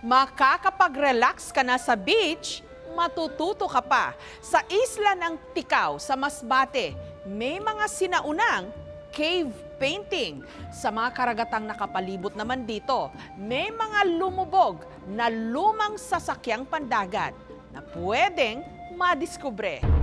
makakapag-relax ka na sa beach, matututo ka pa. Sa isla ng Tikaw sa Masbate, may mga sinaunang cave painting. Sa mga karagatang nakapalibot naman dito, may mga lumubog na lumang sasakyang pandagat na pwedeng madiskubre.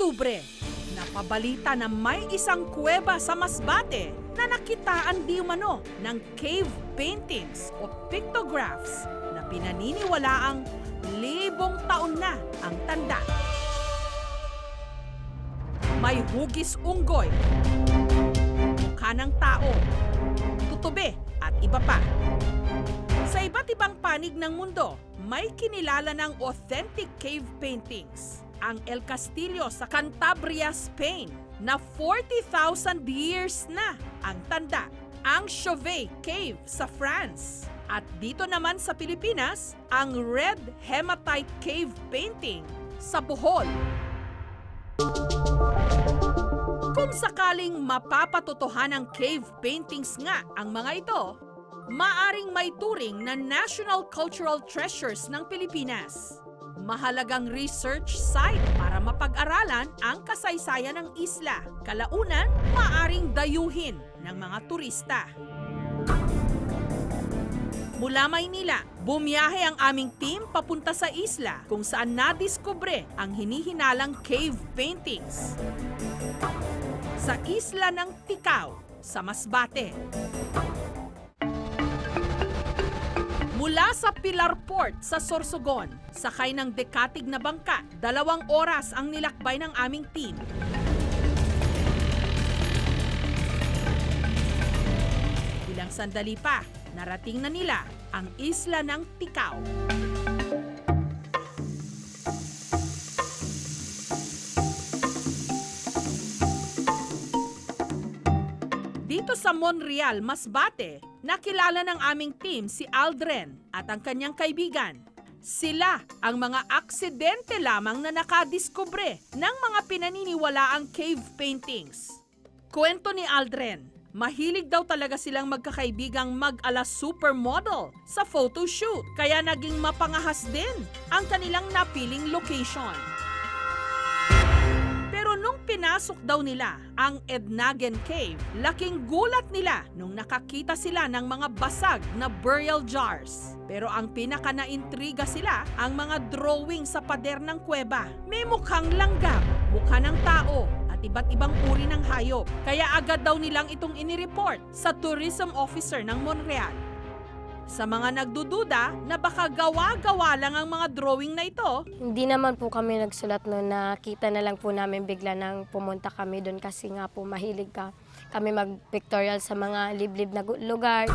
Oktubre, napabalita na may isang kuweba sa Masbate na nakitaan di umano ng cave paintings o pictographs na pinaniniwalaang libong taon na ang tanda. May hugis unggoy, mukha ng tao, tutube at iba pa. Sa iba't ibang panig ng mundo, may kinilala ng authentic cave paintings. Ang El Castillo sa Cantabria, Spain, na 40,000 years na ang tanda. Ang Chauvet Cave sa France. At dito naman sa Pilipinas, ang Red Hematite Cave Painting sa Bohol. Kung sakaling mapapatotohan ng cave paintings nga ang mga ito, maaring may turing na National Cultural Treasures ng Pilipinas. Mahalagang research site para mapag-aralan ang kasaysayan ng isla. Kalaunan, maaring dayuhin ng mga turista. Mula Maynila, bumiyahe ang aming team papunta sa isla kung saan nadiskubre ang hinihinalang cave paintings. Sa isla ng Tikaw, sa Masbate. Mula sa Pilar Port sa Sorsogon, sakay ng dekatig na bangka, dalawang oras ang nilakbay ng aming team. Ilang sandali pa, narating na nila ang isla ng Tikaw. Dito sa Monreal, Masbate, nakilala ng aming team si Aldren at ang kanyang kaibigan. Sila ang mga aksidente lamang na nakadiskubre ng mga pinaniniwalaang cave paintings. Kwento ni Aldren, mahilig daw talaga silang magkakaibigang mag-ala supermodel sa photoshoot kaya naging mapangahas din ang kanilang napiling location. Pinasok daw nila ang Ednagen Cave, laking gulat nila nung nakakita sila ng mga basag na burial jars. Pero ang pinaka naintriga sila ang mga drawing sa pader ng kuweba. May mukhang langgam, mukha ng tao, at iba't ibang uri ng hayop. Kaya agad daw nilang itong inireport sa tourism officer ng Monreal. Sa mga nagdududa na baka gawa-gawa lang ang mga drawing na ito, Hindi naman po kami nagsulat noon, nakita na lang po namin bigla nang pumunta kami doon kasi nga po mahilig ka kami mag-pictorial sa mga liblib na gu- lugar.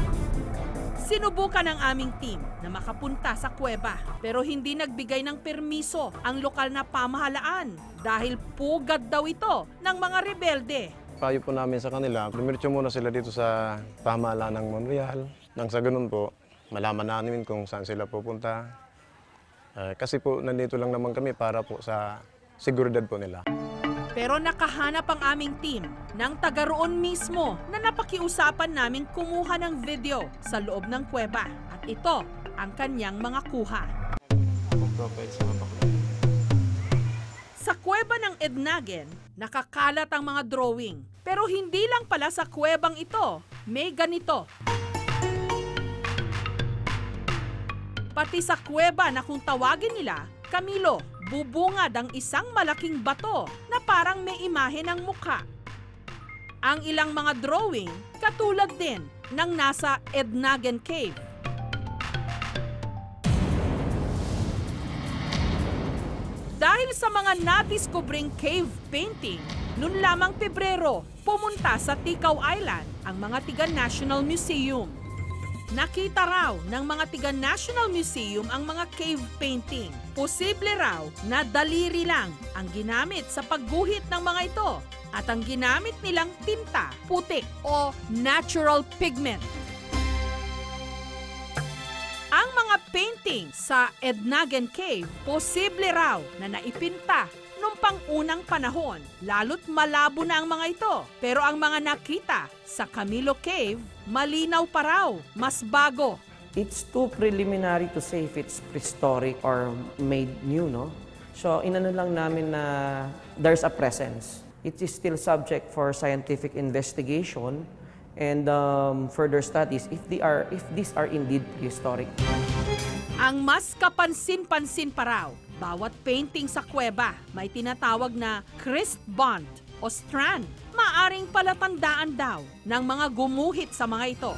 Sinubukan ng aming team na makapunta sa kuweba pero hindi nagbigay ng permiso ang lokal na pamahalaan dahil pugad daw ito ng mga rebelde. Payo po namin sa kanila, dumiretso muna sila dito sa pamahalaan ng Monreal. Nang sa ganun po, malaman namin kung saan sila pupunta. Eh, kasi po, nandito lang naman kami para po sa seguridad po nila. Pero nakahanap ang aming team ng taga roon mismo na napakiusapan naming kumuha ng video sa loob ng kuweba at ito ang kanyang mga kuha. Sa kuweba ng Ednagen, nakakalat ang mga drawing. Pero hindi lang pala sa kuwebang ito, may ganito. Pati sa kuweba na kung tawagin nila, Camilo, bubungad ang isang malaking bato na parang may imahe ng mukha. Ang ilang mga drawing, katulad din ng nasa Ednagen Cave. Dahil sa mga nadiskubring cave painting, noon lamang Pebrero, pumunta sa Tikaw Island ang mga tiga National Museum. Nakita raw ng mga tiga National Museum ang mga cave painting. Posible raw na daliri lang ang ginamit sa pagguhit ng mga ito at ang ginamit nilang tinta, putik o natural pigment. Ang mga painting sa Ednagen Cave, posible raw na naipinta nung pangunang panahon. Lalo't malabo na ang mga ito. Pero ang mga nakita sa Camilo Cave, malinaw pa raw, mas bago. It's too preliminary to say if it's prehistoric or made new, no? So, inano lang namin na there's a presence. It is still subject for scientific investigation and um, further studies if they are if these are indeed prehistoric. Ang mas kapansin-pansin pa raw, bawat painting sa kuweba may tinatawag na Christ bond o strand. Maaring palatandaan daw ng mga gumuhit sa mga ito.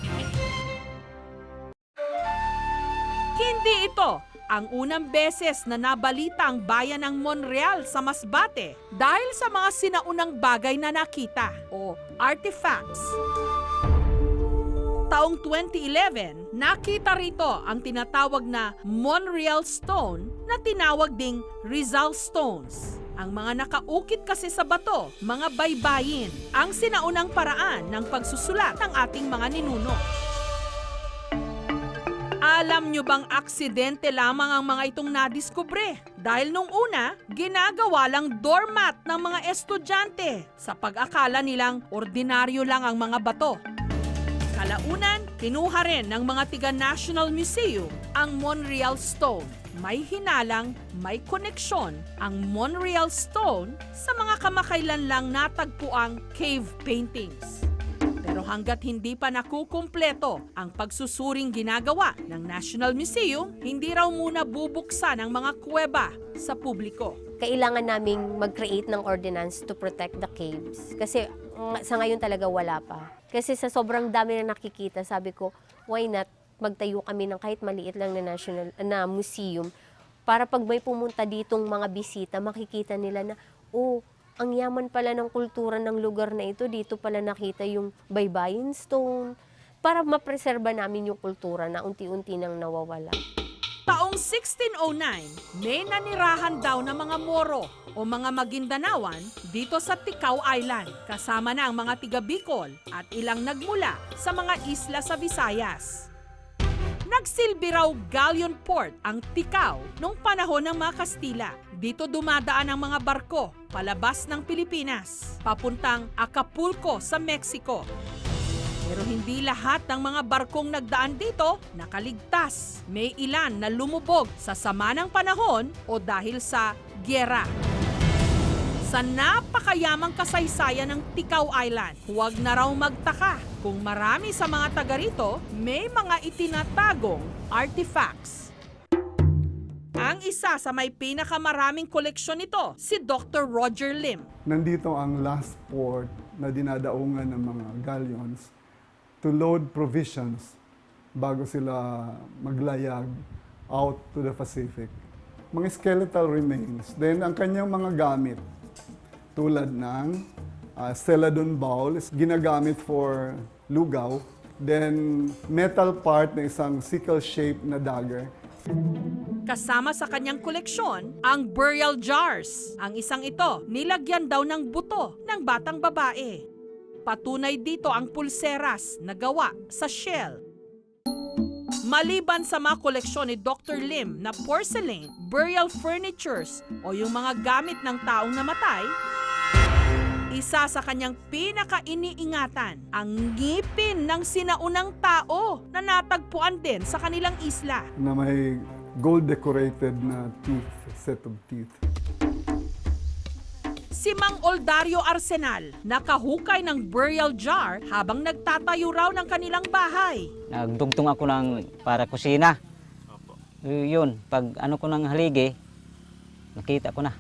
Hindi ito ang unang beses na nabalita ang bayan ng Monreal sa Masbate dahil sa mga sinaunang bagay na nakita o artifacts. Taong 2011, nakita rito ang tinatawag na Monreal Stone na tinawag ding Rizal Stones. Ang mga nakaukit kasi sa bato, mga baybayin, ang sinaunang paraan ng pagsusulat ng ating mga ninuno. Alam nyo bang aksidente lamang ang mga itong nadiskubre? Dahil nung una, ginagawa lang doormat ng mga estudyante sa pag-akala nilang ordinaryo lang ang mga bato. Kalaunan, kinuha rin ng mga tiga National Museum ang Monreal Stone. May hinalang, may koneksyon ang Monreal Stone sa mga kamakailan lang natagpuang cave paintings. Pero hanggat hindi pa nakukumpleto ang pagsusuring ginagawa ng National Museum, hindi raw muna bubuksan ang mga kuweba sa publiko. Kailangan naming mag-create ng ordinance to protect the caves. Kasi ng- sa ngayon talaga wala pa. Kasi sa sobrang dami na nakikita, sabi ko, why not magtayo kami ng kahit maliit lang na national na museum para pag may pumunta ditong mga bisita, makikita nila na, oh, ang yaman pala ng kultura ng lugar na ito, dito pala nakita yung baybayin stone, para mapreserba namin yung kultura na unti-unti nang nawawala. Taong 1609, may nanirahan daw na mga Moro o mga Magindanawan dito sa Ticao Island, kasama na ang mga tiga Bicol at ilang nagmula sa mga isla sa Visayas. Nagsilbi raw galleon port ang Ticao nung panahon ng mga Kastila. Dito dumadaan ang mga barko palabas ng Pilipinas, papuntang Acapulco sa Mexico. Pero hindi lahat ng mga barkong nagdaan dito nakaligtas. May ilan na lumubog sa sama ng panahon o dahil sa gyera. Sa napakayamang kasaysayan ng Ticao Island, huwag na raw magtaka kung marami sa mga taga rito may mga itinatagong artifacts. Ang isa sa may pinakamaraming koleksyon nito, si Dr. Roger Lim. nandito ang last port na dinadaungan ng mga galleons to load provisions bago sila maglayag out to the Pacific. Mga skeletal remains. Then, ang kanyang mga gamit, tulad ng uh, celadon bowl, is ginagamit for lugaw. Then, metal part na isang sickle-shaped na dagger. Kasama sa kanyang koleksyon ang burial jars. Ang isang ito, nilagyan daw ng buto ng batang babae. Patunay dito ang pulseras na gawa sa shell. Maliban sa mga koleksyon ni Dr. Lim na porcelain, burial furnitures o yung mga gamit ng taong namatay, isa sa kanyang pinaka-iniingatan ang ngipin ng sinaunang tao na natagpuan din sa kanilang isla. na may gold-decorated na teeth, set of teeth. Si Mang Oldario Arsenal, nakahukay ng burial jar habang nagtatayo raw ng kanilang bahay. Nagdugtong ako ng para kusina. Y- Yun, pag ano ko ng haligi, nakita ko na.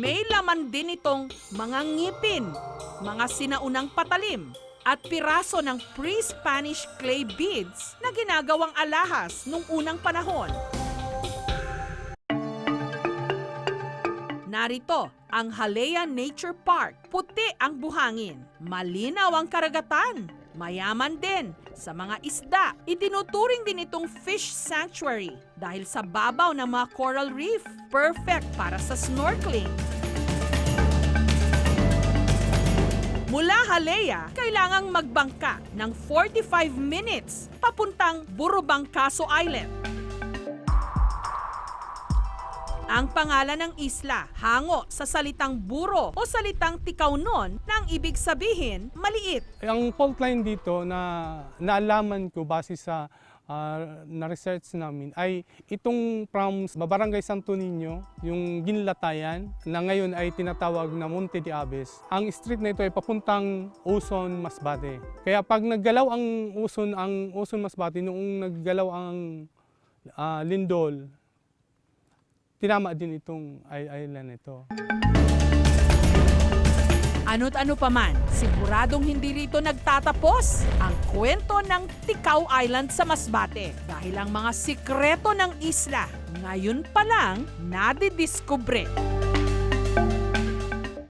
May laman din itong mga ngipin, mga sinaunang patalim, at piraso ng pre-Spanish clay beads na ginagawang alahas nung unang panahon. Narito ang Halea Nature Park. Puti ang buhangin, malinaw ang karagatan, mayaman din sa mga isda. Itinuturing din itong fish sanctuary dahil sa babaw ng mga coral reef. Perfect para sa snorkeling. Mula Halea, kailangang magbangka ng 45 minutes papuntang Burubangkaso Island. Ang pangalan ng isla, hango sa salitang buro o salitang tikaunon na ang ibig sabihin maliit. Ang fault line dito na naalaman ko base sa ah, na-research namin ay itong from Barangay Santo Niño, yung Ginlatayan, na ngayon ay tinatawag na Monte de Aves. Ang street na ito ay papuntang Uson, Masbate. Kaya pag naggalaw ang Uson, ang Uson, Masbate, noong naggalaw ang ah, Lindol, tinama din itong island ito. Ano't ano pa man, siguradong hindi rito nagtatapos ang kwento ng Tikaw Island sa Masbate dahil ang mga sikreto ng isla ngayon pa lang nadidiskubre.